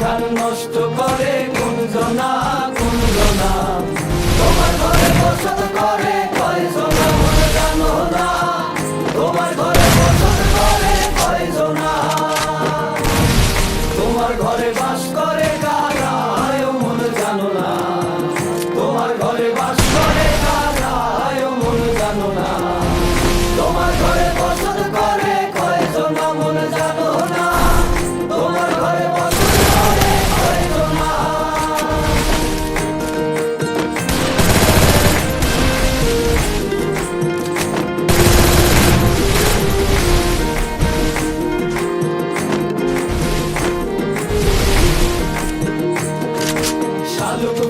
শিক্ষা নষ্ট কর। Loco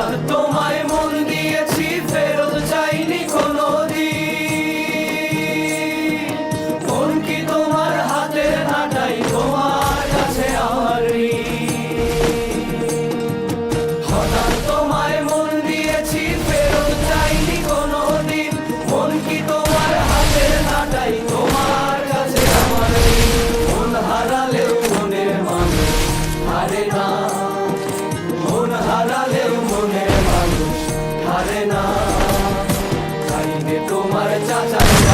따뜻한 পারে না। খাইনে তোমার চাচা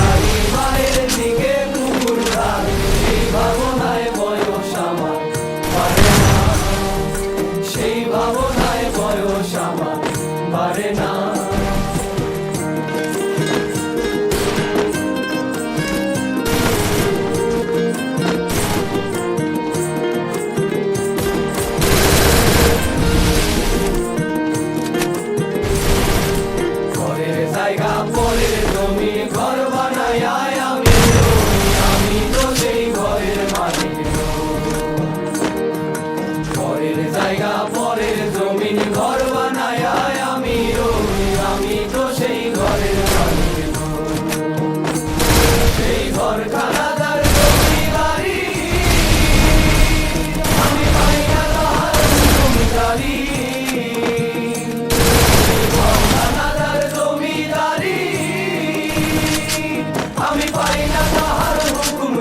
আমি পারি না তাহার হুকুম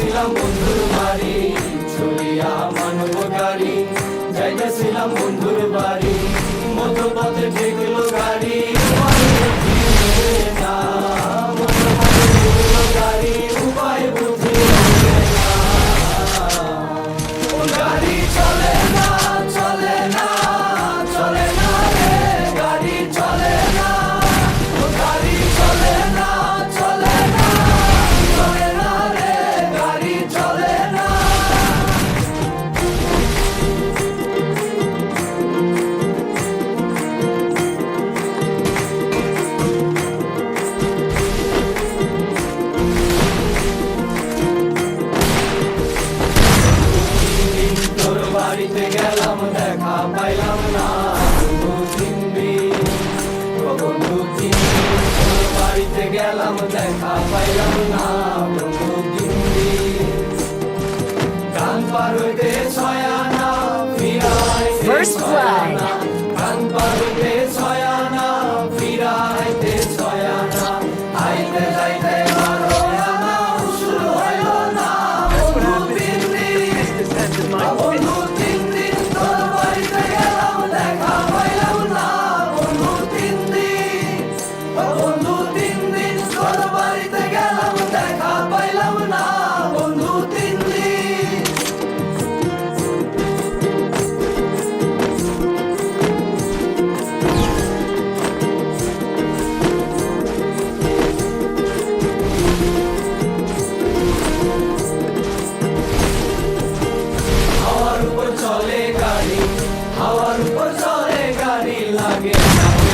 যাইতেছিলাম বন্ধুর বাড়ি চলিয়া মানব গাড়ি যাইতেছিলাম বন্ধুর বাড়ি মতো পথে ঠেকলো গাড়ি। দেখা পাইলাম না। বাড়িতে গেলাম দেখা পাইলাম না। গান পার হইতে ছয়ানা blood. গান পার হইতে la guerra.